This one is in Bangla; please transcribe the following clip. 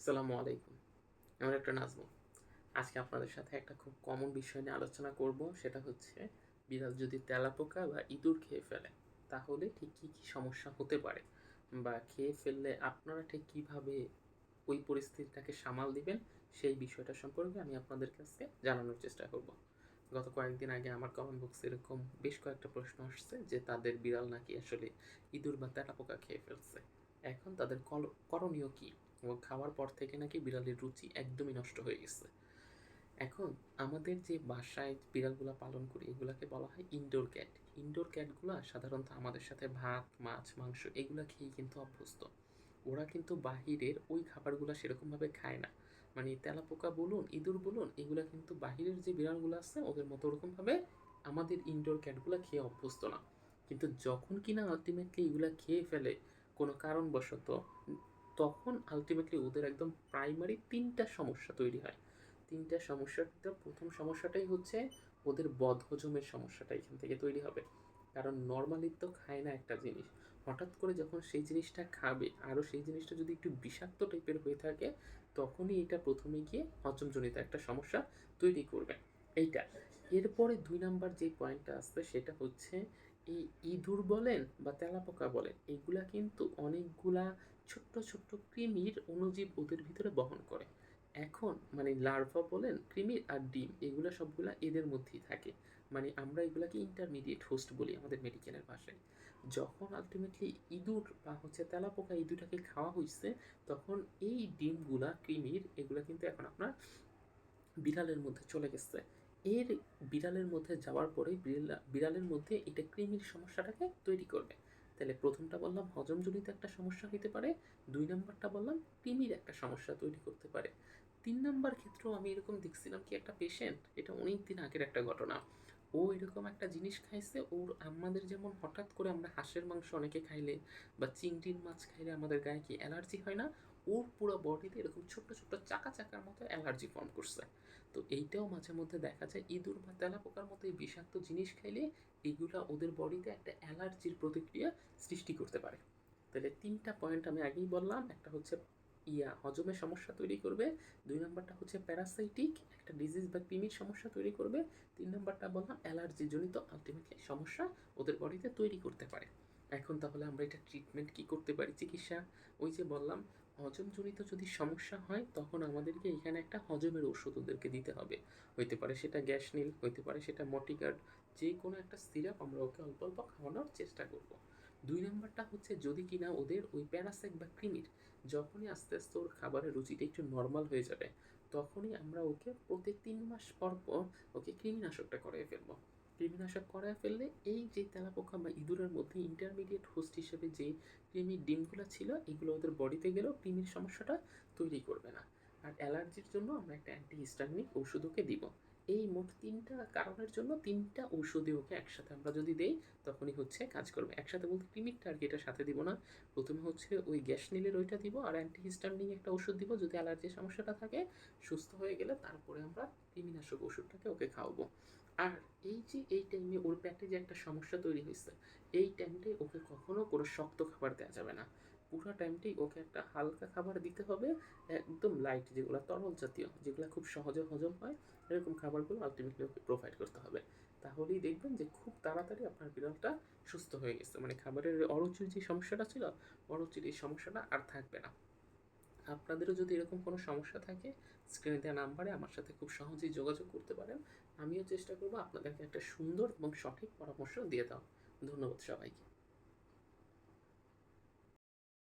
সালামু আলাইকুম। আমার একটা নাজমু। আজকে আপনাদের সাথে একটা খুব কমন বিষয় নিয়ে আলোচনা করব, সেটা হচ্ছে বিড়াল যদি তেলাপোকা বা ইঁদুর খেয়ে ফেলে, তাহলে ঠিক কী কী সমস্যা হতে পারে? বা খেয়ে ফেললে আপনারা ঠিক কীভাবে ওই পরিস্থিতিটাকে সামাল দিবেন? সেই বিষয়টা সম্পর্কে আমি আপনাদের কাছে জানানোর চেষ্টা করব। গত কয়েকদিন আগে আমার কমেন্ট বক্সে এরকম বেশ কয়েকটা প্রশ্ন আসছে যে তাদের বিড়াল নাকি আসলে ইঁদুর বা তেলাপোকা খেয়ে ফেলছে। এখন তাদের করণীয় কী? এবং খাওয়ার পর থেকে নাকি বিড়ালের রুচি একদমই নষ্ট হয়ে গেছে। এখন আমাদের যে বাসায় বিড়ালগুলো পালন করি, এগুলাকে বলা হয় ইনডোর ক্যাট ইনডোর ক্যাটগুলো সাধারণত আমাদের সাথে ভাত, মাছ, মাংস এগুলা খেয়েই কিন্তু অভ্যস্ত। ওরা কিন্তু বাহিরের ওই খাবারগুলো সেরকমভাবে খায় না। মানে তেলাপোকা বলুন, ইঁদুর বলুন, এগুলা কিন্তু বাহিরের যে বিড়ালগুলো আছে, ওদের মতো ওরকমভাবে আমাদের ইনডোর ক্যাটগুলো খেয়ে অভ্যস্ত না। কিন্তু যখন কিনা আলটিমেটলি এগুলা খেয়ে ফেলে, কোনো কারণবশত তখন আলটিমেটলি ওদের একদম প্রাইমারি তিনটা সমস্যা তৈরি হয়। তিনটা সমস্যার ভিতরে প্রথম সমস্যাটাই হচ্ছে ওদের বদহজমের সমস্যাটা এখান থেকে তৈরি হবে। কারণ নর্মালি তো খায় না একটা জিনিস। হঠাৎ করে যখন সেই জিনিসটা খাবে, আরও সেই জিনিসটা যদি একটু বিষাক্ত টাইপের হয়ে থাকে, তখনই এটা প্রথমে গিয়ে হজমজনিত একটা সমস্যা তৈরি করবে। এইটা। এরপরে দুই নাম্বার যে পয়েন্টটা আসছে সেটা হচ্ছে এই ইঁদুর বলেন বা তেলাপোকা বলেন, এগুলা কিন্তু অনেকগুলা ছোট্ট ছোট্ট কৃমির অণুজীব ওদের ভিতরে বহন করে। এখন মানে লার্ভা বলেন, কৃমির আর ডিম, এগুলো সবগুলা এদের মধ্যেই থাকে। মানে আমরা এগুলাকে ইন্টারমিডিয়েট হোস্ট বলি আমাদের মেডিকেলের ভাষায়। যখন আলটিমেটলি ইঁদুর বা হচ্ছে তেলাপোকা ইঁদুরটাকে খাওয়া হয়েছে তখন এই ডিমগুলা, কৃমির, এগুলা কিন্তু এখন আপনার বিড়ালের মধ্যে চলে গেছে। এর বিড়ালের মধ্যে যাওয়ার পরে বিড়াল- বিড়ালের মধ্যে এটা কৃমির সমস্যাটাকে তৈরি করবে। তাহলে প্রথমটা বললাম হজমজনিত একটা সমস্যা হতে পারে, দুই নাম্বারটা বললাম কৃমির একটা সমস্যা তৈরি করতে পারে। তিন নাম্বার ক্ষেত্রেও আমি এরকম দেখছিলাম কি একটা পেশেন্ট এটা অনেক দিন আগের একটা ঘটনা। ও এরকম একটা জিনিস খাইছে, ওর আমাদের যেমন হঠাৎ করে আমরা হাঁসের মাংস অনেকে খাইলে বা চিংড়ির মাছ খাইলে আমাদের গায়ে কি অ্যালার্জি হয় না? ওর পুরো বডিতে এরকম ছোট্ট ছোট্ট চাকা চাকার মতো অ্যালার্জি ফর্ম করছে। তো এইটাও মাঝে মধ্যে দেখা যায়, ইঁদুর বা তেলাপোকার মতো এই বিষাক্ত জিনিস খাইলে এগুলা ওদের বডিতে একটা অ্যালার্জির প্রতিক্রিয়া সৃষ্টি করতে পারে। তাহলে তিনটা পয়েন্ট আমি আগেই বললাম, একটা হচ্ছে ইয়া হজমের সমস্যা তৈরি করবে, দুই নম্বরটা হচ্ছে প্যারাসাইটিক একটা ডিজিজ বা কৃমির সমস্যা তৈরি করবে, তিন নম্বরটা বললাম অ্যালার্জি জনিত আলটিমেটলি সমস্যা ওদের বডিতে তৈরি করতে পারে। এখন তাহলে আমরা এটা ট্রিটমেন্ট কি করতে পারি? চিকিৎসা। ওই যে বললাম হজমজনিত যদি সমস্যা হয়, তখন আমাদেরকে এখানে একটা হজমের ওষুধ ওদেরকে দিতে হবে। হইতে পারে সেটা গ্যাস নীল, হইতে পারে সেটা মটিগার্ড যে কোনো একটা সিরাপ আমরা ওকে অল্প অল্প খাওয়ানোর চেষ্টা করব। দুই নম্বরটা হচ্ছে, যদি কিনা ওদের ওই প্যারাসাইট বা কৃমির যখনই আস্তে আস্তে ওর খাবারের রুচিটা একটু নর্মাল হয়ে যাবে, তখনই আমরা ওকে প্রতি তিন মাস পর পর ওকে কৃমিনাশকটা করিয়ে ফেলব। কৃমিনাশক করায় ফেললে এই যে তেলাপোকা বা ইঁদুরের মধ্যে ইন্টারমিডিয়েট হোস্ট হিসেবে যে কৃমির ডিমগুলো ছিল, এগুলো ওদের বডিতে গেলেও কৃমির সমস্যাটা তৈরি করবে না। আর অ্যালার্জির জন্য আমরা একটা অ্যান্টিহিস্টামিক ওষুধ ওকে দিব। এই মোট তিনটা কারণের জন্য তিনটা ওষুধে ওকে একসাথে আমরা যদি দেই, তখনই হচ্ছে কাজ করবে। একসাথে বলতে ক্রিমিকটা আর কি এটা সাথে দিব না। প্রথমে হচ্ছে ওই গ্যাস নীলের ওইটা দিব আর অ্যান্টিহিস্টামিক একটা ওষুধ দিব যদি অ্যালার্জির সমস্যাটা থাকে, সুস্থ হয়ে গেলে তারপরে আমরা কৃমিনাশক ওষুধটাকে ওকে খাওয়াবো। আর এই যে, এই টাইমে ওর পেটে যে একটা সমস্যা তৈরি হয়েছে, এই টাইমটাই ওকে কখনো কোনো শক্ত খাবার দেওয়া যাবে না। পুরো টাইমটাই ওকে একটা হালকা খাবার দিতে হবে, একদম লাইট যেগুলো তরল জাতীয়, যেগুলো খুব সহজে হজম হয়, এরকম খাবারগুলো আলটিমেটলি ওকে প্রোভাইড করতে হবে। তাহলেই দেখবেন যে খুব তাড়াতাড়ি আপনার বিড়ালটা সুস্থ হয়ে গেছে। মানে খাবারের অরুচির যে সমস্যাটা ছিল, অরুচির এই সমস্যাটা আর থাকবে না। আপনাদেরও যদি এরকম কোনো সমস্যা থাকে স্ক্রিনে দেওয়া নাম্বারে আমার সাথে খুব সহজেই যোগাযোগ করতে পারেন। আমিও চেষ্টা করব আপনাদেরকে একটা সুন্দর এবং সঠিক পরামর্শ দিয়ে দাও ধন্যবাদ সবাইকে।